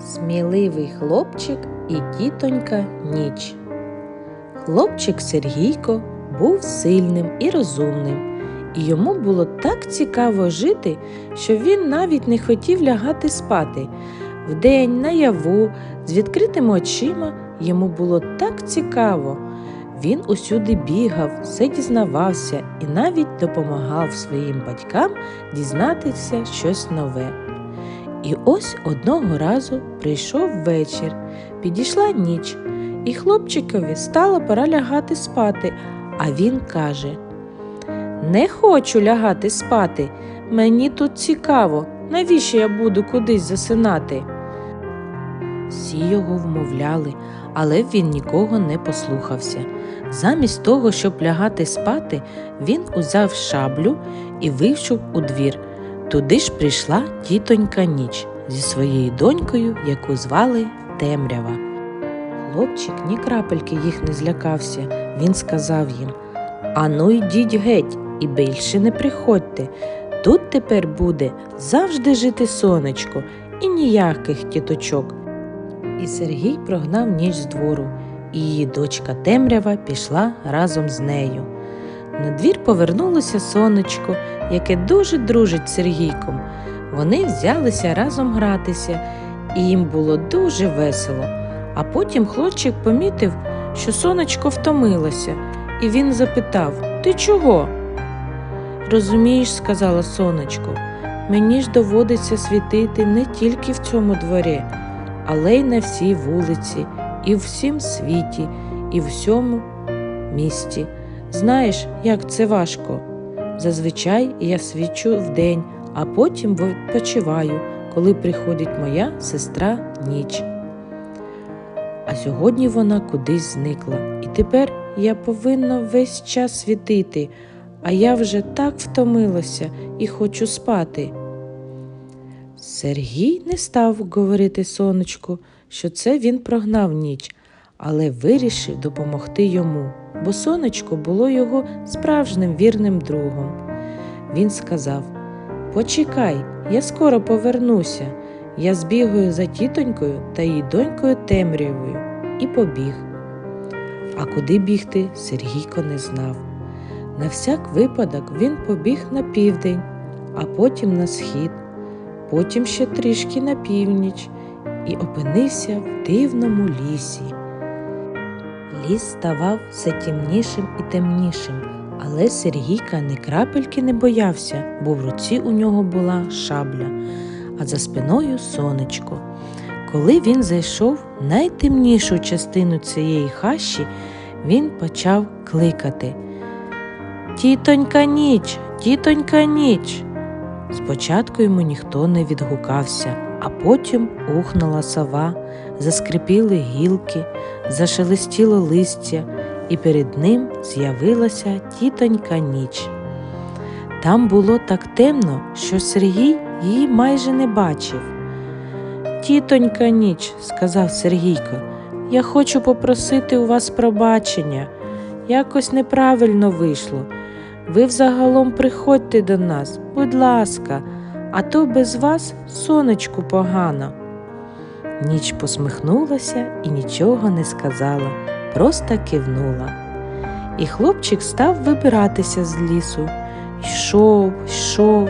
Сміливий хлопчик і тітонька ніч. Хлопчик Сергійко був сильним і розумним, і йому було так цікаво жити, що він навіть не хотів лягати спати. Вдень, наяву, з відкритими очима йому було так цікаво. Він усюди бігав, все дізнавався і навіть допомагав своїм батькам дізнатися щось нове. І ось одного разу прийшов вечір, підійшла ніч, і хлопчикові стало пора лягати спати, а він каже: Не хочу лягати спати, мені тут цікаво, навіщо я буду кудись засинати? Всі його вмовляли, але він нікого не послухався. Замість того, щоб лягати спати, він узяв шаблю і вийшов у двір. Туди ж прийшла тітонька ніч зі своєю донькою, яку звали Темрява. Хлопчик ні крапельки їх не злякався. Він сказав їм Ану, йдіть геть і більше не приходьте. Тут тепер буде завжди жити сонечко і ніяких тіточок. І Сергій прогнав ніч з двору, і її дочка Темрява пішла разом з нею. На двір повернулося сонечко, яке дуже дружить з Сергійком. Вони взялися разом гратися, і їм було дуже весело. А потім хлопчик помітив, що сонечко втомилося, і він запитав Ти чого? Розумієш, сказала сонечко, мені ж доводиться світити не тільки в цьому дворі, але й на всій вулиці, і в всім світі, і в всьому місті. Знаєш, як це важко. Зазвичай я свічу вдень, а потім відпочиваю, коли приходить моя сестра ніч. А сьогодні вона кудись зникла, і тепер я повинна весь час світити, а я вже так втомилася і хочу спати. Сергій не став говорити сонечку, що це він прогнав ніч, але вирішив допомогти йому, бо сонечко було його справжнім вірним другом. Він сказав Почекай, я скоро повернуся. Я збігаю за тітонькою та її донькою темрявою і побіг. А куди бігти, Сергійко не знав. На всяк випадок він побіг на південь, а потім на схід, потім ще трішки на північ і опинився в дивному лісі. Ліс ставав все темнішим і темнішим, але Сергійка ні крапельки не боявся, бо в руці у нього була шабля, а за спиною сонечко. Коли він зайшов в найтемнішу частину цієї хащі, він почав кликати Тітонька ніч, тітонька ніч. Спочатку йому ніхто не відгукався, а потім ухнула сова, заскрипіли гілки, зашелестіло листя, і перед ним з'явилася тітонька ніч. Там було так темно, що Сергій її майже не бачив. Тітонька ніч, сказав Сергійко, я хочу попросити у вас пробачення. Якось неправильно вийшло. Ви взагалом приходьте до нас, будь ласка, а то без вас сонечку погано. Ніч посміхнулася і нічого не сказала, просто кивнула. І хлопчик став вибиратися з лісу. Йшов, йшов,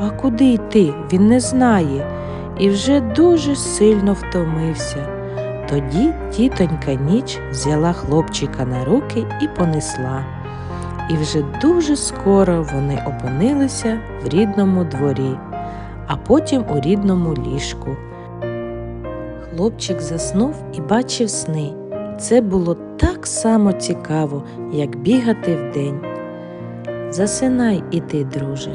а куди йти він не знає і вже дуже сильно втомився. Тоді тітонька ніч взяла хлопчика на руки і понесла. І вже дуже скоро вони опинилися в рідному дворі, а потім у рідному ліжку. Хлопчик заснув і бачив сни. Це було так само цікаво, як бігати вдень. Засинай і ти, друже.